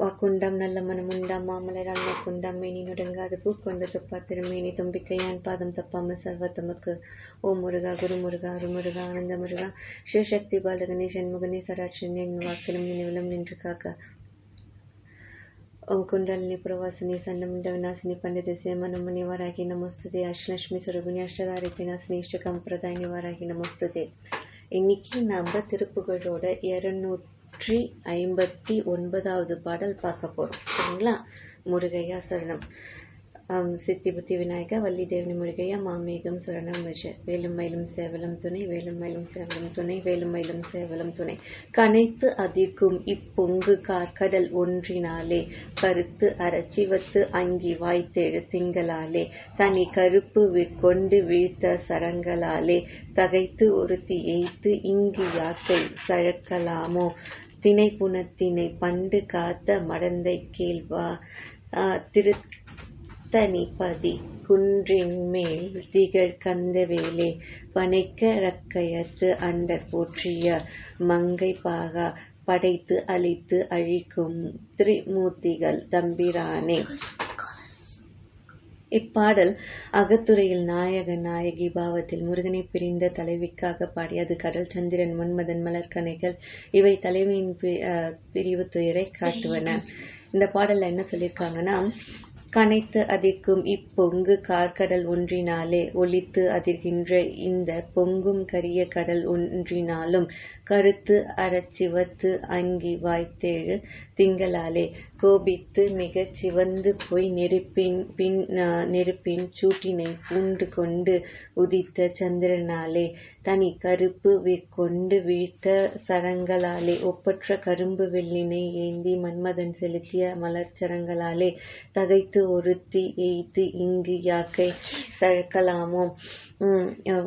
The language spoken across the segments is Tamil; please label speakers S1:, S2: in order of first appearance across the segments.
S1: வாக்குண்டாம் நல்ல மனம் உண்டாம் மாமலரால் வாக்குண்டாம் மேனி பூ கொண்ட தொப்பாத்திரும் திருமேனி தும்பிக்கையான் பாதம் தப்பாம சர்வ தமக்கு ஓ முருகா குரு முருகா அருமுருகா ஆனந்த முருகா சிவசக்தி பாலகனே சண்முகனே சராட்சன் என் வாக்கிலும் நினைவிலும் நின்று காக்க ఓం కుండలిని ప్రవాసిని సన్నముండ వినాశిని పండితేసే మనముని వారాహి నమోస్తుతి అష్టలక్ష్మి స్వరూపిణి అష్టదారికి నాశిని ఇష్టకంప్రదాయని వారాహి నమోస్తుతి இன்னைக்கு நாம் திருப்புகளோட இரநூத்தி நூற்றி ஐம்பத்தி ஒன்பதாவது பாடல் பார்க்க போறோம் சரிங்களா முருகையா சரணம் சித்தி புத்தி விநாயகா வள்ளி தேவனி முருகையா மாமேகம் சரணம் விஷ மயிலும் சேவலம் துணை வேலுமயிலும் சேவலம் துணை மயிலும் சேவலம் துணை கனைத்து அதிர்க்கும் இப்பொங்கு கார்கடல் ஒன்றினாலே கருத்து அரச்சிவத்து அங்கி வாய்த்தெழு திங்களாலே தனி கருப்பு விற்கொண்டு வீழ்த்த சரங்களாலே தகைத்து ஒருத்தி எய்த்து இங்கு யாக்கை சழக்கலாமோ தினை புனத்தினை பண்டு காத்த மடந்தைக்கீழ் திருத்தணிபதி மேல் திகழ் கந்தவேலே பனைக்க ரக்கையத்து அண்டர் போற்றிய பாகா படைத்து அழித்து அழிக்கும் திரிமூர்த்திகள் தம்பிரானே! இப்பாடல் அகத்துறையில் நாயகன் நாயகி பாவத்தில் முருகனை பிரிந்த தலைவிக்காக பாடியது கடல் சந்திரன் மன்மதன் மலர்கனைகள் இவை தலைவியின் பிரிவு துயரை காட்டுவன இந்த பாடல்ல என்ன சொல்லியிருக்காங்கன்னா கனைத்து அதிர்க்கும் இப்பொங்கு கார்கடல் ஒன்றினாலே ஒலித்து அதிர்கின்ற இந்த பொங்கும் கரிய கடல் ஒன்றினாலும் கருத்து அறச்சிவத்து அங்கி வாய்த்தேழு திங்களாலே கோபித்து மிகச் போய் நெருப்பின் பின் நெருப்பின் சூட்டினை பூண்டு கொண்டு உதித்த சந்திரனாலே தனி கருப்பு கொண்டு வீழ்த்த சரங்களாலே ஒப்பற்ற கரும்பு வெள்ளினை ஏந்தி மன்மதன் செலுத்திய மலர்ச்சரங்களாலே தகைத்து ஒருத்தி எய்த்து இங்கு யாக்கை சழக்கலாமோ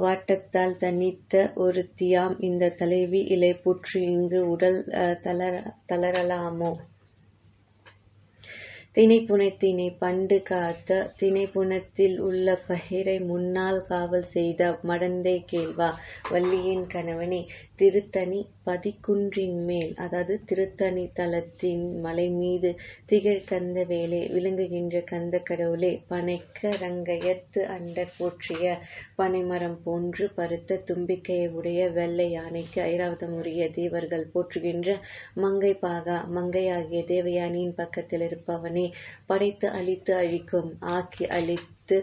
S1: வாட்டத்தால் தனித்த ஒருத்தியாம் இந்த தலைவி இலை புற்று இங்கு உடல் தளர தளரலாமோ? தினைப்புனை பண்டு காத்த தினைப்புனத்தில் உள்ள பயிரை முன்னால் காவல் செய்த மடந்தை கேள்வா வள்ளியின் கணவனே திருத்தணி பதிக்குன்றின் மேல் அதாவது திருத்தணி தலத்தின் மலை மீது திகழ் கந்த வேலை விளங்குகின்ற கந்த கடவுளே பனைக்க ரங்கையத்து அண்டர் போற்றிய பனைமரம் போன்று பருத்த தும்பிக்கையை உடைய வெள்ளை யானைக்கு ஐராவதம் உரிய தேவர்கள் போற்றுகின்ற மங்கை பாகா மங்கையாகிய தேவயானியின் பக்கத்தில் இருப்பவனே படைத்து அழித்து அழிக்கும் ஆக்கி அழித்து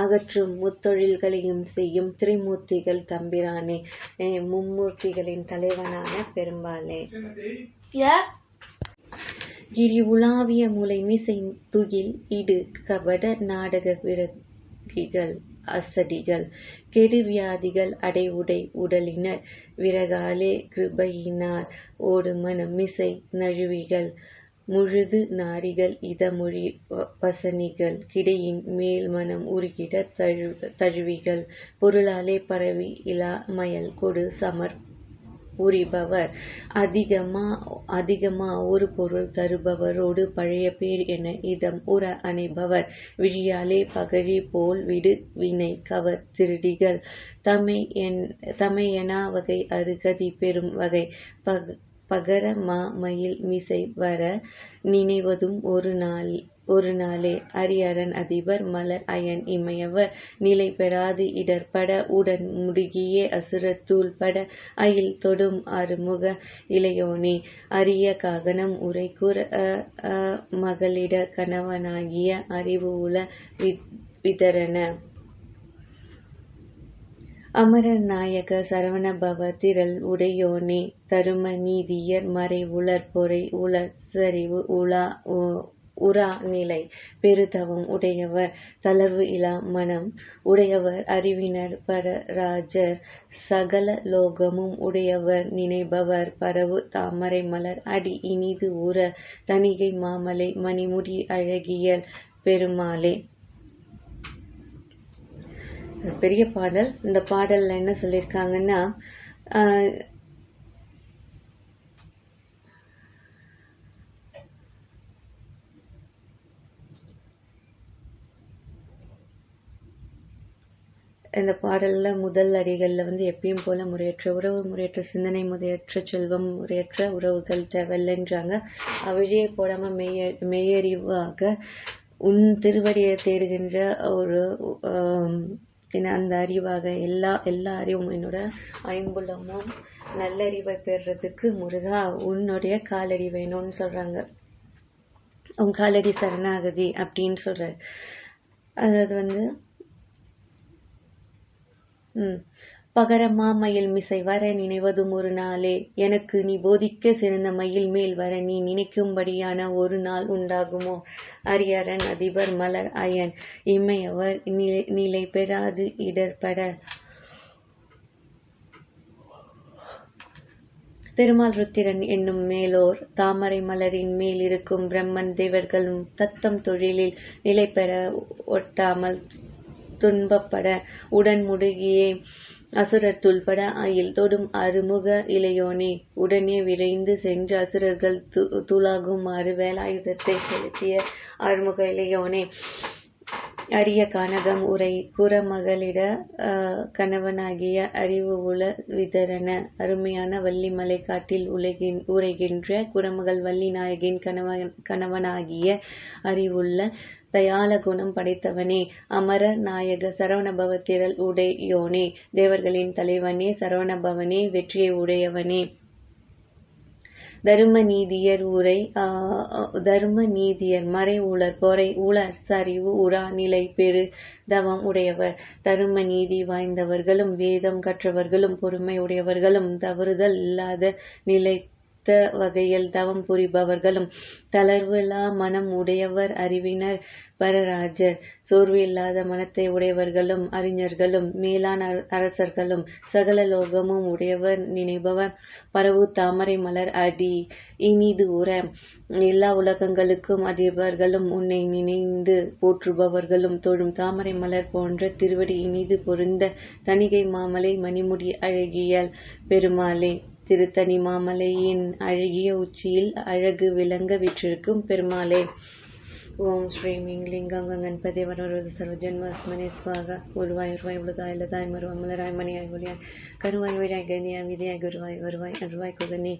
S1: அகற்றும் முத்தொழில்களையும் செய்யும் திரிமூர்த்திகள் தம்பிரானே மும்மூர்த்திகளின் தலைவனான பெரும்பாலே கிரி உலாவிய முலை மீசை துயில் இடு கபட நாடக விரதிகள் அசடிகள் கெடுவியாதிகள் அடைவுடை உடலினர் விறகாலே கிருபையினார் ஓடுமனம் மிசை நழுவிகள் முழுது நாரிகள் இதமொழி வசனிகள் கிடையின் மேல் மனம் உருகிட தழு தழுவிகள் பொருளாலே பரவி மயல் கொடு சமர் உரிபவர் அதிகமா ஒரு பொருள் தருபவரோடு பழைய பேர் என இதம் உற அணைபவர் விழியாலே பகழி போல் விடு வினை கவர் திருடிகள் தமையெனா வகை அருகதி பெரும் வகை பகர மா மயில் மிசை வர நினைவதும் ஒரு நாள் ஒரு நாளே. அரியரன் அதிபர் மலர் அயன் இமையவர் நிலை பெறாது இடர்பட உடன் முடுகியே தூள் பட அயில் தொடும் அருமுக இளையோனே. அரிய காகனம் கூற மகளிட கணவனாகிய அறிவு அறிவுஉள விதரன அமரர் நாயக சரவணபவ திரள் உடையோனே தரும நீதியர் மறை உலர் பொறை உலர் சரிவு உலா உரா நிலை பெருதவம் உடையவர் தளர்வு இலா மனம் உடையவர் அறிவினர் பரராஜர் சகல லோகமும் உடையவர் நினைபவர் பரவு தாமரை மலர் அடி இனிது உற தணிகை மாமலை மணிமுடி அழகியல் பெருமாளே பெரிய பாடல் இந்த பாடலில் என்ன சொல்லியிருக்காங்கன்னா இந்த பாடலில் முதல் அடிகளில் வந்து எப்பயும் போல முறையற்ற உறவு முறையற்ற சிந்தனை முறையற்ற செல்வம் முறையற்ற உறவுகள் தேவையில்லைன்றாங்க அவழியே போடாமல் மெய்ய மெய்யறிவாக உன் திருவடியை தேடுகின்ற ஒரு ஏன்னா அந்த அறிவாக எல்லா எல்லா அறிவும் என்னோட ஐம்புலமும் நல்லறிவை பெறுறதுக்கு முருகா உன்னுடைய காலடி வேணும்னு சொல்றாங்க உன் காலடி சரணாகதி அப்படின்னு சொல்றாரு அதாவது வந்து உம் பகரமா மயில் மிசை வர நினைவதும் ஒரு நாளே எனக்கு நீ போதிக்க சிறந்த மயில் மேல் வர நீ நினைக்கும்படியான ஒரு நாள் உண்டாகுமோ அரியரன் அதிபர் மலர் அயன் இம்மையவர் நிலை பெறாது இடர்பட திருமால் ருத்திரன் என்னும் மேலோர் தாமரை மலரின் மேல் இருக்கும் பிரம்மன் தேவர்களும் தத்தம் தொழிலில் நிலை பெற ஒட்டாமல் துன்பப்பட உடன் முடுகியே அசுரத்துள்பட அயில் தொடும் அறுமுக இளையோனே உடனே விரைந்து சென்று அசுரர்கள் துளாகுமாறு வேலாயுதத்தை செலுத்திய அறுமுக இளையோனே அரிய கானகம் உரை குரமகளிட கணவனாகிய அறிவு உல விதரன அருமையான வள்ளிமலை காட்டில் உலகின் உரைகின்ற குரமகள் வள்ளி நாயகின் கணவன் கணவனாகிய அறிவுள்ள தயால குணம் படைத்தவனே அமர நாயக சரவணபவ திரள் உடையோனே தேவர்களின் தலைவனே சரவணபவனே வெற்றியை உடையவனே தரும நீதியர் உரை தர்ம நீதியர் மறை ஊழல் பொறை ஊழல் சரிவு உரா நிலை பெரு தவம் உடையவர் தரும நீதி வாய்ந்தவர்களும் வேதம் கற்றவர்களும் பொறுமை உடையவர்களும் தவறுதல் இல்லாத நிலை வகையில் தவம் புரிபவர்களும் தளர்வில்லா மனம் உடையவர் அறிவினர் பரராஜர் சோர்வு இல்லாத மனத்தை உடையவர்களும் அறிஞர்களும் மேலான அரசர்களும் சகல லோகமும் உடையவர் நினைபவர் பரவு தாமரை மலர் அடி இனிது உற எல்லா உலகங்களுக்கும் அதிபர்களும் உன்னை நினைந்து போற்றுபவர்களும் தொழும் தாமரை மலர் போன்ற திருவடி இனிது பொருந்த தணிகை மாமலை மணிமுடி அழகியல் பெருமாளே திருத்தணி மாமலையின் அழகிய உச்சியில் அழகு விளங்க விற்றிருக்கும் பெருமாளே ஓம் ஸ்ரீ மிங்லிங்கம் கங்கன்பதி சர்வ சர்வஜன்மஸ்மனே ஸ்வாக உருவாய் உருவாய் உலகாய் லதாய் மருவாய் மலராய் மணியாய் ஒளியாய் கருவாய் ஒழியாய் கனியாய் விதியாய் குருவாய் வருவாய் அருவாய் குகனி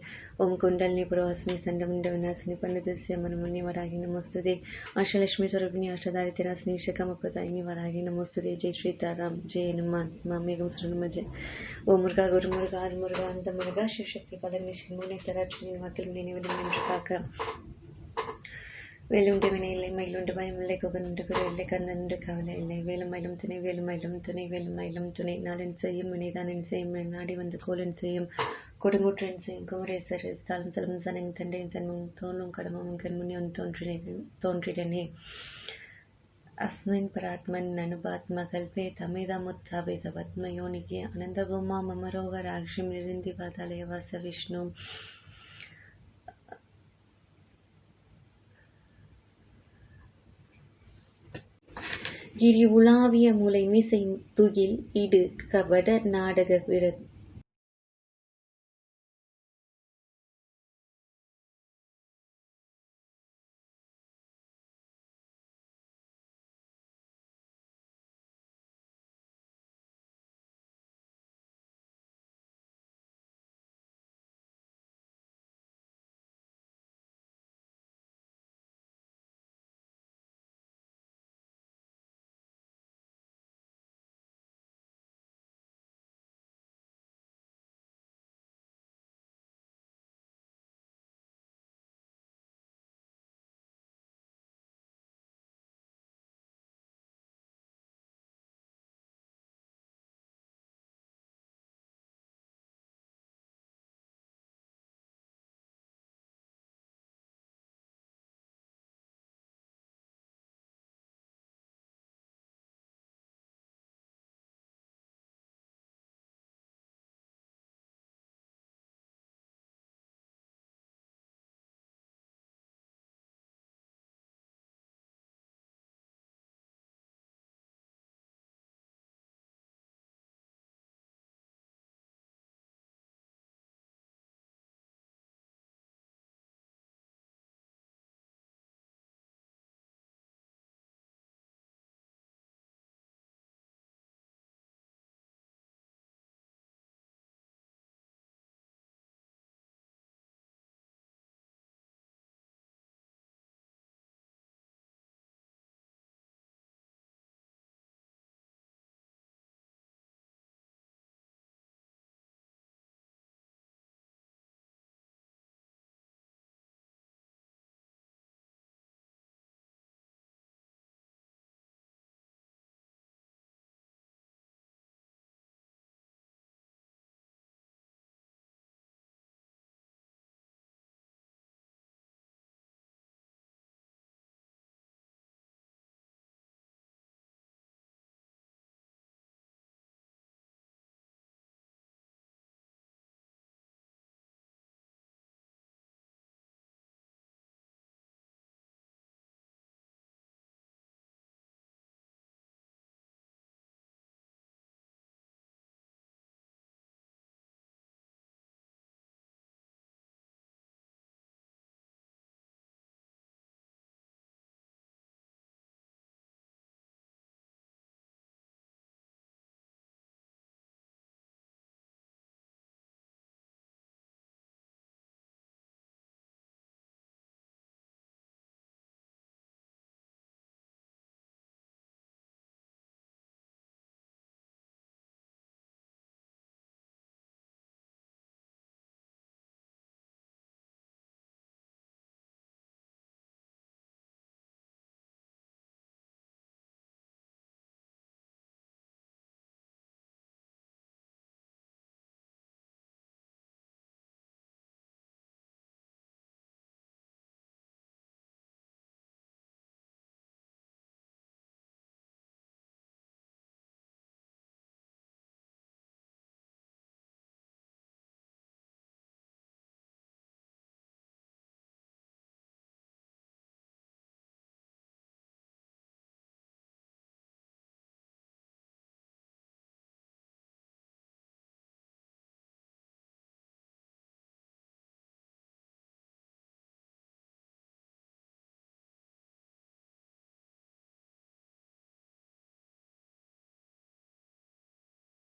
S1: ஓம் குண்டலினி புரவாசினி சண்டமுண்ட விநாசினி பண்டதிசிய மனமுனி வராகி நமஸ்துதே ஆஷலட்சுமி சுரபினி ஆஷதாரி திராசினி சகம பிரதாயினி வராகி நமஸ்துதே ஜெய் ஸ்ரீதாராம் ஜெய் ஹனுமான் மாமேகம் சுரணும ஜெய் ஓம் முருகா குரு முருகா அரு முருகா அந்த முருகா சிவசக்தி பலமேஷ் மூனை தராட்சி வாக்கில் நினைவிடும் என்று காக்க வேலுண்டு வினை இல்லை மயிலுண்டு பயமில்லை குகனுண்டு குறையில்லை கந்தனுண்டு கவலை இல்லை வேலுமயிலும் துணை மயிலும் துணை மயிலும் துணை நாளின் செய்யும் வினைதானின் செய்யும் நாடி வந்து கோலன் செய்யும் கொடுங்குற்றன் செய்யும் குமரேசர் தாளம் செல்வம் சனையும் தண்டையும் தன்மும் தோணும் கடமும் வந்து தோன்றினேன் தோன்றிடனே அஸ்மின் பராத்மன் அனுபாத்ம கல்பே முத்தாபித பத்மயோனிகே அனந்தபூமா மமரோக ராக்ஷிம் நிருந்திவாதாலய வாச விஷ்ணு கிரி உலாவிய மீசை துகில் இடு கபட நாடக விரத்